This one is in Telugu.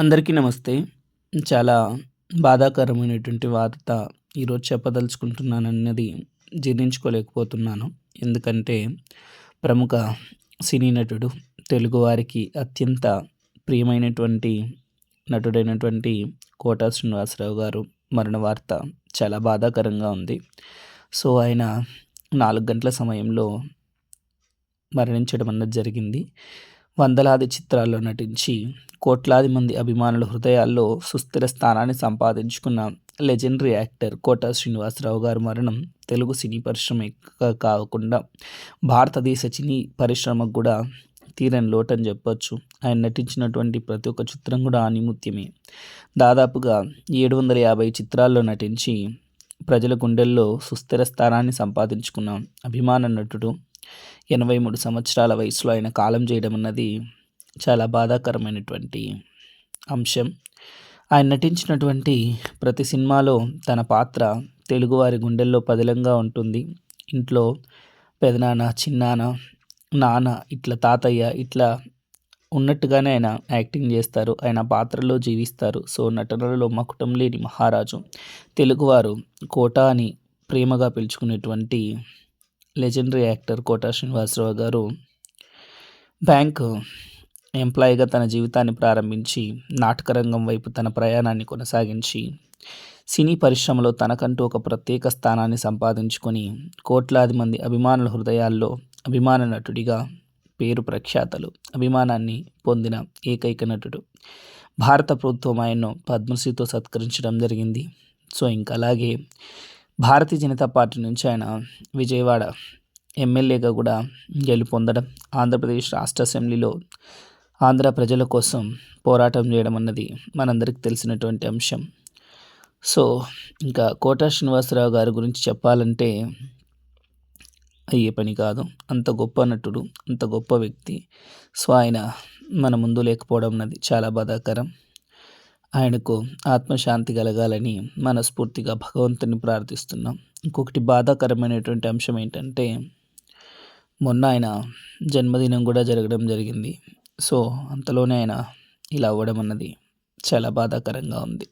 అందరికీ నమస్తే. చాలా బాధాకరమైనటువంటి వార్త ఈరోజు చెప్పదలుచుకుంటున్నానన్నది జీర్ణించుకోలేకపోతున్నాను. ఎందుకంటే ప్రముఖ సినీ నటుడు తెలుగువారికి అత్యంత ప్రియమైనటువంటి నటుడైనటువంటి కోటా శ్రీనివాసరావు గారు మరణ వార్త చాలా బాధాకరంగా ఉంది. సో ఆయన నాలుగు గంటల సమయంలో మరణించడం అన్నది జరిగింది. వందలాది చిత్రాల్లో నటించి కోట్లాది మంది అభిమానుల హృదయాల్లో సుస్థిర స్థానాన్ని సంపాదించుకున్న లెజెండరీ యాక్టర్ కోట శ్రీనివాసరావు గారి మరణం తెలుగు సినీ పరిశ్రమ కాకుండా భారతదేశ సినీ పరిశ్రమకు కూడా తీరని లోటని చెప్పొచ్చు. ఆయన నటించినటువంటి ప్రతి ఒక్క చిత్రం కూడా ఆనిముత్యమే. దాదాపుగా ఏడు వందల యాభై చిత్రాల్లో నటించి ప్రజల గుండెల్లో సుస్థిర స్థానాన్ని సంపాదించుకున్న అభిమాన నటుడు ఎనభై మూడు సంవత్సరాల వయసులో ఆయన కాలం చేయడం అన్నది చాలా బాధాకరమైనటువంటి అంశం. ఆయన నటించినటువంటి ప్రతి సినిమాలో తన పాత్ర తెలుగువారి గుండెల్లో పదిలంగా ఉంటుంది. ఇంట్లో పెదనాన్న చిన్నాన్న నాన్న ఇట్లా తాతయ్య ఇట్లా ఉన్నట్టుగానే ఆయన యాక్టింగ్ చేస్తారు. ఆయన పాత్రలో జీవిస్తారు. సో నటనలో మకుటం లేని మహారాజు. తెలుగువారు కోట అని ప్రేమగా పిలుచుకునేటువంటి legendary actor Kota Srinivasarao garu bank ఎంప్లాయీగా తన జీవితాన్ని ప్రారంభించి నాటకరంగం వైపు తన ప్రయాణాన్ని కొనసాగించి సినీ పరిశ్రమలో తనకంటూ ఒక ప్రత్యేక స్థానాన్ని సంపాదించుకొని కోట్లాది మంది అభిమానుల హృదయాల్లో అభిమాన నటుడిగా పేరు ప్రఖ్యాతలు అభిమానాన్ని పొందిన ఏకైక నటుడు. భారత ప్రభుత్వం ఆయన్ను పద్మశ్రీతో సత్కరించడం జరిగింది. సో ఇంకా అలాగే భారతీయ జనతా పార్టీ నుంచి ఆయన విజయవాడ ఎమ్మెల్యేగా కూడా గెలుపొందడం ఆంధ్రప్రదేశ్ రాష్ట్ర అసెంబ్లీలో ఆంధ్ర ప్రజల కోసం పోరాటం చేయడం అన్నది మనందరికీ తెలిసినటువంటి అంశం. సో ఇంకా కోటా శ్రీనివాసరావు గారి గురించి చెప్పాలంటే అయ్యే పని కాదు. అంత గొప్ప నటుడు అంత గొప్ప వ్యక్తి. సో ఆయన మన ముందు లేకపోవడం అన్నది చాలా బాధాకరం. ఆయనకు ఆత్మశాంతి కలగాలని మనస్ఫూర్తిగా భగవంతుని ప్రార్థిస్తున్నాం. ఇంకొకటి బాధాకరమైనటువంటి అంశం ఏంటంటే మొన్న ఆయన జన్మదినం కూడా జరగడం జరిగింది. సో అంతలోనే ఆయన ఇలా అవ్వడం అన్నది చాలా బాధాకరంగా ఉంది.